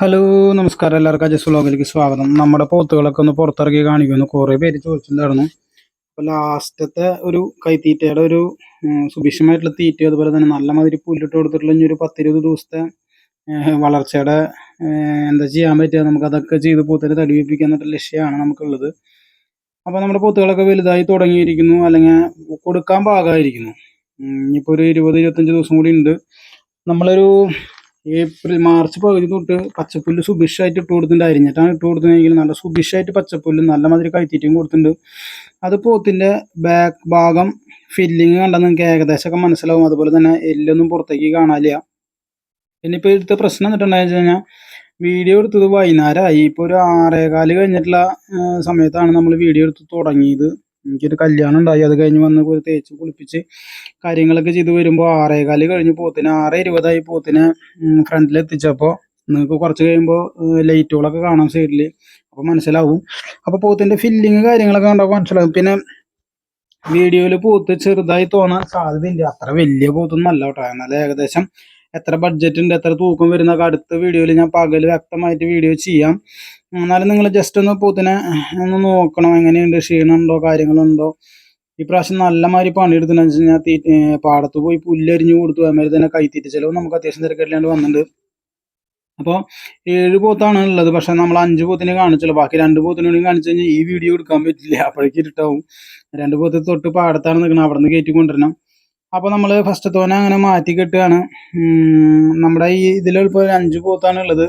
Hello നമസ്കാരം എല്ലാവർക്കും. അജസ് വ്ലോഗിലേക്ക് സ്വാഗതം. നമ്മുടെ പോത്തുകളൊക്കെ ഒന്ന് പുറത്തിറക്കി കാണിക്കുന്നു കുറേ പേര് ചോദിച്ചിട്ടുണ്ടായിരുന്നു. അപ്പോൾ ലാസ്റ്റത്തെ ഒരു കൈത്തീറ്റയുടെ ഒരു സുഭിക്ഷമായിട്ടുള്ള തീറ്റ അതുപോലെ തന്നെ നല്ല മാതിരി പുല്ലിട്ട് കൊടുത്തിട്ടുള്ള ഇനി ഒരു പത്തിരുപത് ദിവസത്തെ വളർച്ചയുടെ എന്താ ചെയ്യാൻ പറ്റുക നമുക്ക് അതൊക്കെ ചെയ്ത് പോത്തിനെ തടിവിപ്പിക്കുക എന്നുള്ള ലക്ഷ്യമാണ് നമുക്കുള്ളത്. അപ്പോൾ നമ്മുടെ പോത്തുകളൊക്കെ വലുതായി തുടങ്ങിയിരിക്കുന്നു അല്ലെങ്കിൽ കൊടുക്കാൻ പാകമായിരിക്കുന്നു. ഇനിയിപ്പോൾ ഒരു ഇരുപത് ഇരുപത്തഞ്ച് ദിവസം കൂടി ഉണ്ട്. നമ്മളൊരു ഏപ്രിൽ മാർച്ച് പകുതി തൊട്ട് പച്ചപ്പുല്ല് സുഭിക്ഷമായിട്ട് ഇട്ട് കൊടുത്തിട്ടുണ്ട്. അരിഞ്ഞിട്ടാണ് ഇട്ട് കൊടുത്തതെങ്കിൽ നല്ല സുഭിക്ഷമായിട്ട് പച്ചപ്പുല്ല് നല്ല മാതിരി കഴിച്ചിട്ടും കൊടുത്തിട്ടുണ്ട്. അത് പോത്തിന്റെ ബാക്ക് ഭാഗം ഫില്ലിങ് കണ്ടാൽ നിങ്ങൾക്ക് ഏകദേശമൊക്കെ മനസ്സിലാവും. അതുപോലെ തന്നെ എല്ലൊന്നും പുറത്തേക്ക് കാണാനില്ല. പിന്നെ ഇപ്പോൾ ഇവിടുത്തെ പ്രശ്നം എന്നിട്ടുണ്ടായെന്ന് വെച്ച് കഴിഞ്ഞാൽ വീഡിയോ എടുത്തത് വൈകുന്നേരമായി. ഇപ്പോൾ ഒരു ആറേകാൽ കഴിഞ്ഞിട്ടുള്ള സമയത്താണ് നമ്മൾ വീഡിയോ എടുത്ത് തുടങ്ങിയത്. എനിക്കൊരു കല്യാണം ഉണ്ടായി. അത് കഴിഞ്ഞ് വന്ന് തേച്ച് കുളിപ്പിച്ച് കാര്യങ്ങളൊക്കെ ചെയ്ത് വരുമ്പോൾ ആറേകാൽ കഴിഞ്ഞ് പോത്തിന്. ആറ് ഇരുപതായി പോത്തിനെ. ഫ്രണ്ടിൽ എത്തിച്ചപ്പോൾ നിങ്ങൾക്ക് കുറച്ച് കഴിയുമ്പോൾ ലൈറ്റുകളൊക്കെ കാണാം സൈഡിൽ അപ്പോൾ മനസ്സിലാവും. അപ്പോൾ പോത്തിന്റെ ഫില്ലിങ് കാര്യങ്ങളൊക്കെ കണ്ടപ്പോൾ മനസ്സിലാവും. പിന്നെ വീഡിയോയിൽ പോത്ത് ചെറുതായി തോന്നാൻ സാധ്യതയില്ല. അത്ര വലിയ പോത്തൊന്നും അല്ല കേട്ടോ. എന്നാൽ ഏകദേശം എത്ര ബഡ്ജറ്റ് ഉണ്ട് എത്ര തൂക്കം വരുന്നൊക്കെ അടുത്ത വീഡിയോയിൽ ഞാൻ പകൽ വ്യക്തമായിട്ട് വീഡിയോ ചെയ്യാം. എന്നാലും നിങ്ങൾ ജസ്റ്റ് ഒന്ന് പൂത്തിനെ ഒന്ന് നോക്കണം എങ്ങനെയുണ്ട് ക്ഷീണമുണ്ടോ കാര്യങ്ങളുണ്ടോ ഈ പ്രാവശ്യം നല്ല മാതിരി പണിയെടുത്തെന്ന് വെച്ച് കഴിഞ്ഞാൽ തീ പാടത്ത് പോയി പുല്ലരിഞ്ഞു കൊടുത്തു. അതുമാതിരി തന്നെ കൈത്തീറ്റ ചിലവ് നമുക്ക് അത്യാവശ്യം തിരക്കില്ലാണ്ട് വന്നിട്ടുണ്ട്. അപ്പോൾ ഏഴ് പോത്താണ് ഉള്ളത്. പക്ഷെ നമ്മൾ അഞ്ച് പോത്തിനെ കാണിച്ചുള്ളൂ. ബാക്കി രണ്ട് പോത്തിനോടും കാണിച്ചു കഴിഞ്ഞാൽ ഈ വീഡിയോ എടുക്കാൻ പറ്റില്ല. അപ്പോഴേക്കും ഇരുട്ടാവും. രണ്ട് പോത്ത് തൊട്ട് പാടത്താണ് നിൽക്കുന്നത് അവിടെ നിന്ന് കയറ്റി കൊണ്ടുവരണം. അപ്പോൾ നമ്മൾ ഫസ്റ്റ് തോനെ അങ്ങനെ മാറ്റി കെട്ടുകയാണ്. നമ്മുടെ ഈ ഇതിലിപ്പോൾ ഒരു അഞ്ച് പോത്താണ് ഉള്ളത്.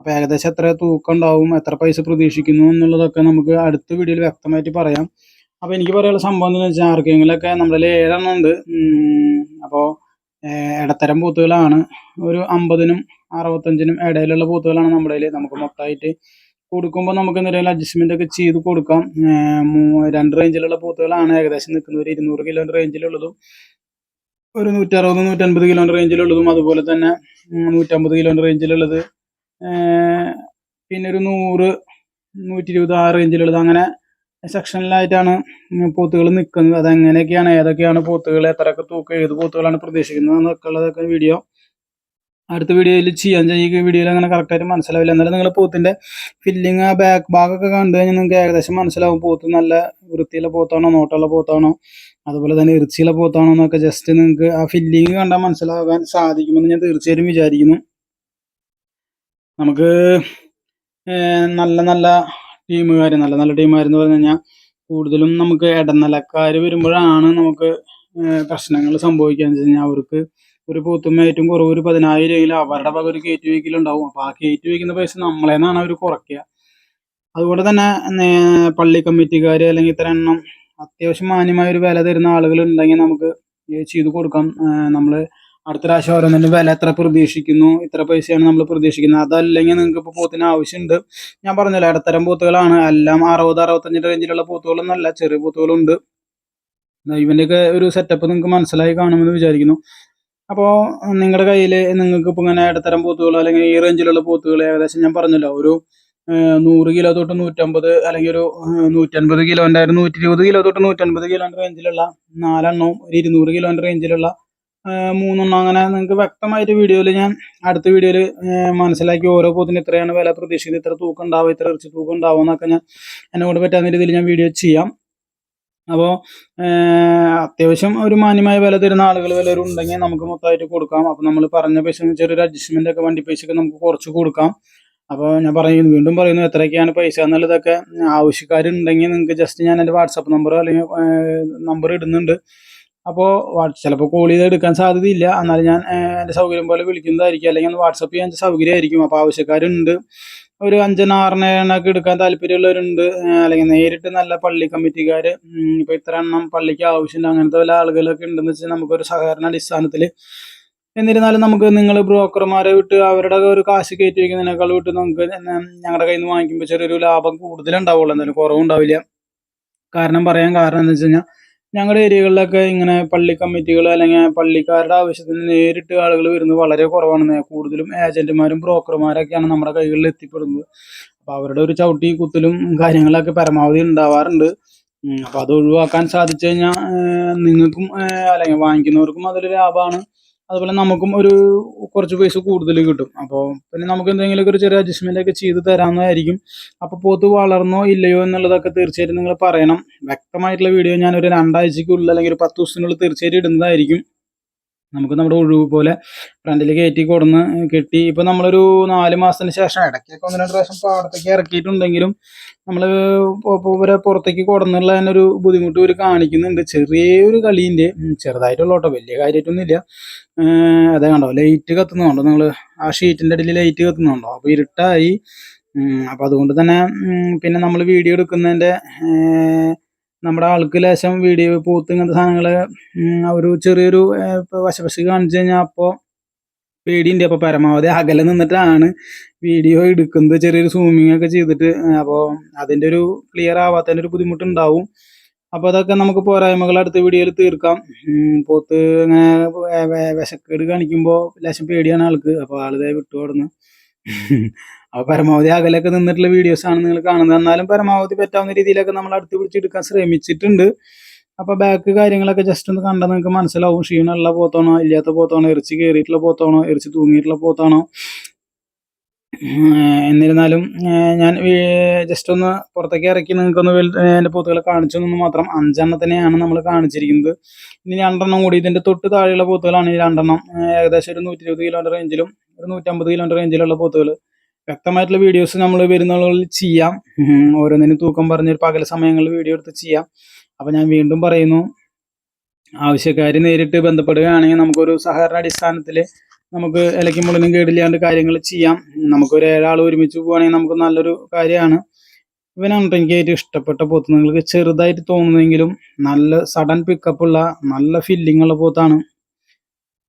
അപ്പോൾ ഏകദേശം എത്ര തൂക്കം ഉണ്ടാവും എത്ര പൈസ പ്രതീക്ഷിക്കുന്നു എന്നുള്ളതൊക്കെ നമുക്ക് അടുത്ത വീഡിയോയിൽ വ്യക്തമായിട്ട് പറയാം. അപ്പോൾ എനിക്ക് പറയാനുള്ള സംഭവം എന്താണെന്ന് വെച്ചാൽ ആർക്കെങ്കിലൊക്കെ നമ്മുടെ ഏഴെണ്ണം ഉണ്ട്. അപ്പോൾ ഇടത്തരം പൂത്തുകളാണ്. ഒരു അമ്പതിനും അറുപത്തഞ്ചിനും ഇടയിലുള്ള പൂത്തുകളാണ് നമ്മുടെ കയ്യിൽ. നമുക്ക് മൊത്തമായിട്ട് കൊടുക്കുമ്പോൾ നമുക്ക് എന്തെങ്കിലും അഡ്ജസ്റ്റ്മെന്റ് ഒക്കെ ചെയ്ത് കൊടുക്കാം. രണ്ട് റേഞ്ചിലുള്ള പൂത്തുകളാണ് ഏകദേശം നിൽക്കുന്നത്. ഒരു ഇരുന്നൂറ് കിലോ റേഞ്ചിലുള്ളതും ഒരു നൂറ്ററുപത് നൂറ്റൻപത് കിലോമീറ്റർ റേഞ്ചിലുള്ളതും അതുപോലെ തന്നെ നൂറ്റമ്പത് കിലോമീറ്റർ റേഞ്ചിലുള്ളത് പിന്നെ ഒരു നൂറ് നൂറ്റി ഇരുപത് ആ റേഞ്ചിലുള്ളത് അങ്ങനെ സെക്ഷനിലായിട്ടാണ് പോത്തുകൾ നിൽക്കുന്നത് അത് എങ്ങനെയൊക്കെയാണ് ഏതൊക്കെയാണ് പോത്തുകൾ എത്രയൊക്കെ തൂക്കം ഏത് പോത്തുകളാണ് പ്രതീക്ഷിക്കുന്നത് എന്നൊക്കെ ഉള്ളതൊക്കെ വീഡിയോ അടുത്ത വീഡിയോയിൽ ചെയ്യാൻ ചെയ്യുക വീഡിയോയിൽ അങ്ങനെ കറക്റ്റായിട്ട് മനസ്സിലാവില്ല. എന്നാലും നിങ്ങൾ പോത്തിന്റെ ഫില്ലിങ് ആ ബാക്ക് ഭാഗമൊക്കെ കണ്ടു കഴിഞ്ഞാൽ നിങ്ങൾക്ക് ഏകദേശം മനസ്സിലാവും. പോത്ത് നല്ല വൃത്തിയുള്ള പോത്താണോ നോട്ടുള്ള പോത്താണോ അതുപോലെ തന്നെ ഇറച്ചിയിലെ പോത്താണോ എന്നൊക്കെ ജസ്റ്റ് നിങ്ങൾക്ക് ആ ഫില്ലിങ് കണ്ടാൽ മനസ്സിലാകാൻ സാധിക്കുമെന്ന് ഞാൻ തീർച്ചയായും വിചാരിക്കുന്നു. നമുക്ക് നല്ല നല്ല ടീമുകാർ നല്ല നല്ല ടീമുകാർ എന്ന് പറഞ്ഞു കഴിഞ്ഞാൽ കൂടുതലും നമുക്ക് ഇടനിലക്കാർ വരുമ്പോഴാണ് നമുക്ക് പ്രശ്നങ്ങൾ സംഭവിക്കുക വെച്ച് കഴിഞ്ഞാൽ അവർക്ക് ഒരു പോത്തുമ്മ ഏറ്റവും കുറവ് ഒരു പതിനായിരം രൂപയിൽ അവരുടെ വക ഒരു കയറ്റി വയ്ക്കലുണ്ടാവും അപ്പോൾ ആ കയറ്റി വയ്ക്കുന്ന പൈസ നമ്മളേന്നാണ് അവർ കുറയ്ക്കുക അതുപോലെ തന്നെ പള്ളി കമ്മിറ്റിക്കാർ അല്ലെങ്കിൽ ഇത്ര എണ്ണം അത്യാവശ്യം മാന്യമായ ഒരു വില തരുന്ന ആളുകൾ ഉണ്ടെങ്കിൽ നമുക്ക് ചെയ്ത് കൊടുക്കാം. നമ്മൾ അടുത്ത പ്രാവശ്യം ഓരോന്നിന്റെ വില എത്ര പ്രതീക്ഷിക്കുന്നു ഇത്ര പൈസയാണ് നമ്മൾ പ്രതീക്ഷിക്കുന്നത്. അതല്ലെങ്കിൽ നിങ്ങൾക്ക് ഇപ്പോൾ പോത്തിന് ആവശ്യമുണ്ട്. ഞാൻ പറഞ്ഞല്ലോ ഇടത്തരം പോത്തുകളാണ് എല്ലാം അറുപത് അറുപത്തഞ്ച് റേഞ്ചിലുള്ള പോത്തുകളൊന്നല്ല ചെറിയ പോത്തുകളുണ്ട് ഇവന്റെയൊക്കെ ഒരു സെറ്റപ്പ് നിങ്ങൾക്ക് മനസ്സിലായി കാണുമെന്ന് വിചാരിക്കുന്നു. അപ്പോൾ നിങ്ങളുടെ കയ്യിൽ നിങ്ങൾക്ക് ഇപ്പോൾ ഇങ്ങനെ ഇടത്തരം പോത്തുകൾ അല്ലെങ്കിൽ ഈ റേഞ്ചിലുള്ള പോത്തുകൾ ഏകദേശം ഞാൻ പറഞ്ഞല്ലോ ഒരു നൂറ് കിലോ തൊട്ട് നൂറ്റമ്പത് അല്ലെങ്കിൽ ഒരു നൂറ്റൻപത് കിലോന്റെ ഒരു നൂറ്റി ഇരുപത് കിലോ തൊട്ട് നൂറ്റൻപത് കിലോന്റെ റേഞ്ചിലുള്ള നാലെണ്ണവും ഒരു ഇരുന്നൂറ് കിലോന്റെ റേഞ്ചിലുള്ള മൂന്നെണ്ണം അങ്ങനെ നിങ്ങൾക്ക് വ്യക്തമായിട്ട് വീഡിയോയിൽ ഞാൻ അടുത്ത വീഡിയോയിൽ മനസ്സിലാക്കി ഓരോ പോത്തിന് ഇത്രയാണ് വില പ്രതീക്ഷിക്കുന്നത് ഇത്ര തൂക്കം ഉണ്ടാവും ഇത്ര ഇറച്ചി തൂക്കം ഉണ്ടാവും എന്നൊക്കെ ഞാൻ എന്നോട് പറ്റാവുന്ന രീതിയിൽ ഞാൻ വീഡിയോ ചെയ്യാം. അപ്പോൾ അത്യാവശ്യം ഒരു മാന്യമായ വില തരുന്ന ആളുകൾ വല്ലവരും ഉണ്ടെങ്കിൽ നമുക്ക് മൊത്തമായിട്ട് കൊടുക്കാം. അപ്പോൾ നമ്മൾ പറഞ്ഞ പൈസ ചെറിയൊരു അഡ്ജസ്റ്റ്മെന്റ് ഒക്കെ വണ്ടി പൈസ ഒക്കെ നമുക്ക് കുറച്ച് കൊടുക്കാം. അപ്പോൾ ഞാൻ പറയുന്നു വീണ്ടും പറയുന്നു എത്രയൊക്കെയാണ് പൈസ എന്നുള്ളതൊക്കെ ആവശ്യക്കാരുണ്ടെങ്കിൽ നിങ്ങൾക്ക് ജസ്റ്റ് ഞാൻ എന്റെ വാട്സപ്പ് നമ്പർ അല്ലെങ്കിൽ നമ്പർ ഇടുന്നുണ്ട്. അപ്പോൾ ചിലപ്പോൾ കോൾ ചെയ്ത് എടുക്കാൻ സാധ്യതയില്ല. എന്നാലും ഞാൻ എന്റെ സൗകര്യം പോലെ വിളിക്കുന്നതായിരിക്കും. അല്ലെങ്കിൽ ഒന്ന് വാട്സപ്പ് ചെയ്യാൻ സൗകര്യമായിരിക്കും. അപ്പോൾ ആവശ്യക്കാരുണ്ട്. ഒരു അഞ്ചെണ്ണ ആറെണ്ണ എണ്ണൊക്കെ എടുക്കാൻ താല്പര്യമുള്ളവരുണ്ട്. അല്ലെങ്കിൽ നേരിട്ട് നല്ല പള്ളി കമ്മിറ്റിക്കാർ ഇപ്പോൾ ഇത്ര എണ്ണം പള്ളിക്ക് ആവശ്യമുണ്ട് അങ്ങനത്തെ വല്ല ആളുകളൊക്കെ ഉണ്ടെന്ന് വെച്ചാൽ നമുക്കൊരു സഹകരണ അടിസ്ഥാനത്തിൽ എന്നിരുന്നാലും നമുക്ക് നിങ്ങൾ ബ്രോക്കർമാരെ വിട്ട് അവരുടെ ഒരു കാശ് കയറ്റി വയ്ക്കുന്നതിനേക്കാൾ വിട്ട് നമുക്ക് ഞങ്ങളുടെ കയ്യിൽ നിന്ന് വാങ്ങിക്കുമ്പോൾ ചെറിയൊരു ലാഭം കൂടുതലുണ്ടാവുള്ളൂ എന്തായാലും കുറവുണ്ടാവില്ല കാരണം പറയാൻ കാരണം എന്താ വെച്ച് കഴിഞ്ഞാൽ ഞങ്ങളുടെ ഏരിയകളിലൊക്കെ ഇങ്ങനെ പള്ളി കമ്മിറ്റികൾ അല്ലെങ്കിൽ പള്ളിക്കാരുടെ ആവശ്യത്തിന് നേരിട്ട് ആളുകൾ വരുന്നത് വളരെ കുറവാണ്. കൂടുതലും ഏജന്റുമാരും ബ്രോക്കർമാരൊക്കെയാണ് നമ്മുടെ കൈകളിൽ എത്തിപ്പെടുന്നത്. അപ്പോൾ അവരുടെ ഒരു ചവിട്ടി കുത്തലും കാര്യങ്ങളൊക്കെ പരമാവധി ഉണ്ടാവാറുണ്ട്. അപ്പോൾ അത് ഒഴിവാക്കാൻ സാധിച്ചു കഴിഞ്ഞാൽ നിങ്ങൾക്കും അല്ലെങ്കിൽ വാങ്ങിക്കുന്നവർക്കും അതൊരു ലാഭമാണ് അതുപോലെ നമുക്കും ഒരു കുറച്ച് പൈസ കൂടുതൽ കിട്ടും. അപ്പോൾ പിന്നെ നമുക്ക് എന്തെങ്കിലുമൊക്കെ ഒരു ചെറിയ അഡ്ജസ്റ്റ്മെന്റ് ഒക്കെ ചെയ്ത് തരാവുന്നതായിരിക്കും. അപ്പോൾ പോത്ത് വളർന്നോ ഇല്ലയോ എന്നുള്ളതൊക്കെ തീർച്ചയായിട്ടും നിങ്ങൾ പറയണം. വ്യക്തമായിട്ടുള്ള വീഡിയോ ഞാൻ ഒരു രണ്ടാഴ്ചയ്ക്കുള്ളിൽ അല്ലെങ്കിൽ ഒരു പത്ത് ദിവസത്തിനുള്ളിൽ തീർച്ചയായിട്ടും ഇടുന്നതായിരിക്കും. നമുക്ക് നമ്മുടെ ഒഴിവ് പോലെ ഫ്രണ്ടിൽ കയറ്റി കൊടുന്ന് കെട്ടി. ഇപ്പം നമ്മളൊരു നാല് മാസത്തിന് ശേഷം ഇടയ്ക്കൊക്കെ ഒന്ന് രണ്ട് പ്രാവശ്യം പാടത്തേക്ക് ഇറക്കിയിട്ടുണ്ടെങ്കിലും നമ്മൾ ഇവരെ പുറത്തേക്ക് കൊടുന്നുള്ള തന്നെ ഒരു ബുദ്ധിമുട്ട് ഇവർ കാണിക്കുന്നുണ്ട്. ചെറിയൊരു കളീന്റെ ചെറുതായിട്ടുള്ള കേട്ടോ വലിയ കാര്യമായിട്ടൊന്നുമില്ല. ഇല്ല അതേ കണ്ടോ ലൈറ്റ് കത്തുന്നുണ്ടോ നിങ്ങൾ ആ ഷീറ്റിന്റെ അടിയിൽ ലൈറ്റ് കത്തുന്നുണ്ടോ? അപ്പോൾ ഇരുട്ടായി. അപ്പം അതുകൊണ്ട് തന്നെ പിന്നെ നമ്മൾ വീഡിയോ എടുക്കുന്നതിന്റെ നമ്മുടെ ആൾക്ക് ലേശം വീഡിയോ പൂത്ത് ഇങ്ങനത്തെ സാധനങ്ങൾ ഒരു ചെറിയൊരു വശപശ കാണിച്ചു കഴിഞ്ഞാൽ അപ്പോൾ പേടിയുണ്ട്. അപ്പോൾ പരമാവധി അകലെ നിന്നിട്ടാണ് വീഡിയോ എടുക്കുന്നത്. ചെറിയൊരു സൂമിങ് ഒക്കെ ചെയ്തിട്ട് അപ്പോൾ അതിന്റെ ഒരു ക്ലിയർ ആവാത്തതിന്റെ ഒരു ബുദ്ധിമുട്ടുണ്ടാവും. അപ്പോൾ അതൊക്കെ നമുക്ക് പോരായ്മകൾ അടുത്ത വീഡിയോയിൽ തീർക്കാം. പോത്ത് ഇങ്ങനെ വിശക്കേട് കാണിക്കുമ്പോൾ ലേശം പേടിയാണ് ആൾക്ക്. അപ്പോൾ ആളിതേ വിട്ടു കൊടുന്ന് അപ്പോൾ പരമാവധി അകലൊക്കെ നിന്നിട്ടുള്ള വീഡിയോസ് ആണ് നിങ്ങൾ കാണുന്നത്. എന്നാലും പരമാവധി പറ്റാവുന്ന രീതിയിലൊക്കെ നമ്മൾ അടുത്ത് പിടിച്ചെടുക്കാൻ ശ്രമിച്ചിട്ടുണ്ട്. അപ്പൊ ബാക്ക് കാര്യങ്ങളൊക്കെ ജസ്റ്റ് ഒന്ന് കണ്ടാൽ നിങ്ങൾക്ക് മനസ്സിലാവും. ക്ഷീണമുള്ള പോത്താണോ ഇല്ലാത്ത പോത്താണോ എറിച്ച് കയറിയിട്ടുള്ള പോത്താണോ എറിച്ച് തൂങ്ങിയിട്ടുള്ള പോത്താണോ? എന്നിരുന്നാലും ഞാൻ ജസ്റ്റ് ഒന്ന് പുറത്തേക്ക് ഇറക്കി നിങ്ങൾക്കൊന്ന് എന്റെ പോത്തുകളെ കാണിച്ചു എന്ന് മാത്രം അഞ്ചെണ്ണത്തിനെയാണ് നമ്മൾ കാണിച്ചിരിക്കുന്നത്. ഇനി രണ്ടെണ്ണം കൂടി ഇതിന്റെ തൊട്ട് താഴെയുള്ള പോത്തുകളാണ് ഈ രണ്ടെണ്ണം. ഏകദേശം ഒരു നൂറ്റി ഇരുപത് കിലോന്റെ റേഞ്ചിലും ഒരു നൂറ്റമ്പത് കിലോമീറ്റർ റേഞ്ചിലുള്ള പോത്തുകൾ. വ്യക്തമായിട്ടുള്ള വീഡിയോസ് നമ്മൾ വരുന്നതിൽ ചെയ്യാം. ഓരോന്നിനും തൂക്കം പറഞ്ഞ് ഒരു പകൽ സമയങ്ങളിൽ വീഡിയോ എടുത്ത് ചെയ്യാം. അപ്പം ഞാൻ വീണ്ടും പറയുന്നു ആവശ്യക്കാർ നേരിട്ട് ബന്ധപ്പെടുകയാണെങ്കിൽ നമുക്കൊരു സഹകരണ അടിസ്ഥാനത്തിൽ നമുക്ക് ഇലയ്ക്കും മുള്ളിനും കേടില്ലാണ്ട് കാര്യങ്ങൾ ചെയ്യാം. നമുക്കൊരു ഏഴാൾ ഒരുമിച്ച് പോവുകയാണെങ്കിൽ നമുക്ക് നല്ലൊരു കാര്യമാണ്. ഇവനാണ് എനിക്ക് ഏറ്റവും ഇഷ്ടപ്പെട്ട പോത്ത് നിങ്ങൾക്ക് ചെറുതായിട്ട് തോന്നുന്നെങ്കിലും നല്ല സഡൻ പിക്കപ്പ് ഉള്ള നല്ല ഫില്ലിംഗ് ഉള്ള പോത്താണ്.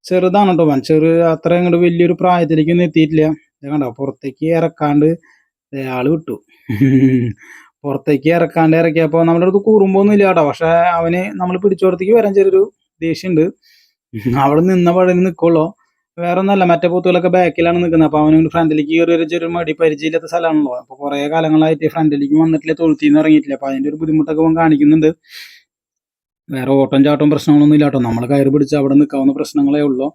ചെറുതാണ് കേട്ടോ വൻ ചെറു അത്ര അങ്ങോട്ട് വലിയൊരു പ്രായത്തിലേക്കൊന്നും എത്തിയിട്ടില്ല. കണ്ടോ? പുറത്തേക്ക് ഇറക്കാണ്ട് ആൾ വിട്ടു. പുറത്തേക്ക് ഇറക്കാണ്ട് ഇറക്കിയപ്പോൾ നമ്മുടെ അടുത്ത് കൂറുമ്പൊന്നും ഇല്ല കേട്ടോ. പക്ഷെ അവന് നമ്മൾ പിടിച്ചോടത്തേക്ക് വരാൻ ചെറിയൊരു ദേഷ്യമുണ്ട് അവിടെ നിന്ന പഴയ നിൽക്കുള്ളൂ വേറെ ഒന്നല്ല മറ്റേ പോത്തുകളൊക്കെ ബാക്കിലാണ് നിൽക്കുന്നത് അപ്പോൾ അവന് ഫ്രണ്ടിലേക്ക് കയറി ഒരു ചെറിയ മടി പരിചയമില്ലാത്ത സ്ഥലമാണല്ലോ. അപ്പോൾ കുറേ കാലങ്ങളായിട്ട് ഫ്രണ്ടിലേക്ക് വന്നിട്ടില്ല തൊഴുത്തിന്ന് ഇറങ്ങിയിട്ടില്ല. അപ്പോൾ അതിന്റെ ഒരു ബുദ്ധിമുട്ടൊക്കെ അവൻ കാണിക്കുന്നുണ്ട്. വേറെ ഓട്ടം ചാട്ടം പ്രശ്നങ്ങളൊന്നും ഇല്ല കേട്ടോ. നമ്മൾ കയറി പിടിച്ച് അവിടെ നിൽക്കാവുന്ന പ്രശ്നങ്ങളേ ഉള്ളൂ.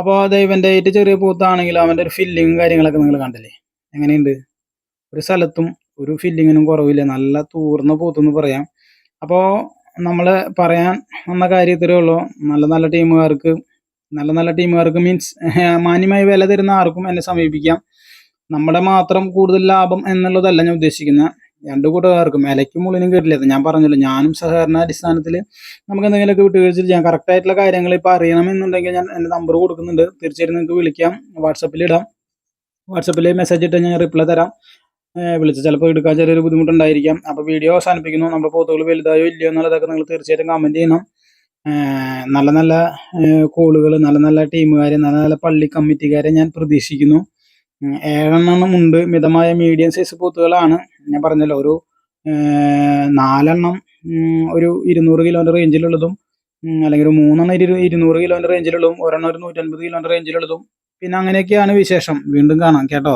അപ്പോൾ ദൈവന്റെ ആയിട്ട് ചെറിയ പൂത്താണെങ്കിലും അവന്റെ ഒരു ഫില്ലിങ്ങും കാര്യങ്ങളൊക്കെ നിങ്ങൾ കണ്ടില്ലേ? എങ്ങനെയുണ്ട്? ഒരു സ്ഥലത്തും ഒരു ഫില്ലിങ്ങിനും കുറവില്ല. നല്ല തൂർന്ന പൂത്തെന്ന് പറയാം. അപ്പോൾ നമ്മൾ പറയാൻ വന്ന കാര്യത്തിലേ ഉള്ളൂ. നല്ല നല്ല ടീമുകാർക്ക് നല്ല നല്ല ടീമുകാർക്ക് മീൻസ് മാന്യമായി വില തരുന്ന ആർക്കും എന്നെ സമീപിക്കാം. നമ്മുടെ മാത്രം കൂടുതൽ ലാഭം എന്നുള്ളതല്ല ഞാൻ ഉദ്ദേശിക്കുന്നത് രണ്ട് കൂട്ടുകാർക്കും ഇലയ്ക്കും മുള്ളിനും കേട്ടില്ല. ഞാൻ പറഞ്ഞല്ലോ ഞാനും സഹകരണ അടിസ്ഥാനത്തിൽ നമുക്ക് എന്തെങ്കിലുമൊക്കെ വിട്ടുവീഴ്ച ചെയ്യാം. കറക്റ്റായിട്ടുള്ള കാര്യങ്ങൾ ഇപ്പോൾ അറിയണമെന്നുണ്ടെങ്കിൽ ഞാൻ എന്റെ നമ്പർ കൊടുക്കുന്നുണ്ട്. തീർച്ചയായിട്ടും നിങ്ങൾക്ക് വിളിക്കാം. വാട്സപ്പിൽ ഇടാം. വാട്സപ്പിൽ മെസ്സേജ് ഇട്ട് ഞാൻ റിപ്ലൈ തരാം. വിളിച്ച് ചിലപ്പോൾ എടുക്കാൻ ചെറിയൊരു ബുദ്ധിമുട്ടുണ്ടായിരിക്കാം. അപ്പോൾ വീഡിയോ അവസാനിപ്പിക്കുന്നു. നമ്മുടെ പോത്തുകൾ വലുതായോ ഇല്ലയോ എന്നുള്ളതൊക്കെ നിങ്ങൾ തീർച്ചയായിട്ടും കമന്റ് ചെയ്യണം. നല്ല നല്ല കോളുകൾ നല്ല നല്ല ടീമുകാരെ നല്ല നല്ല പള്ളി കമ്മിറ്റിക്കാരെ ഞാൻ പ്രതീക്ഷിക്കുന്നു. ഏഴെണ്ണം ഉണ്ട്. മിതമായ മീഡിയം സൈസ് പോത്തുകളാണ്. ഞാൻ പറഞ്ഞല്ലോ ഒരു നാലെണ്ണം ഒരു ഇരുന്നൂറ് കിലോന്റെ റേഞ്ചിലുള്ളതും അല്ലെങ്കിൽ ഒരു മൂന്നെണ്ണം ഇരു ഇരുന്നൂറ് കിലോന്റെ റേഞ്ചിലുള്ളതും ഒരെണ്ണം ഒരു നൂറ്റൻപത് കിലോന്റെ റേഞ്ചിലുള്ളതും പിന്നെ അങ്ങനെയൊക്കെയാണ് വിശേഷം. വീണ്ടും കാണാം കേട്ടോ.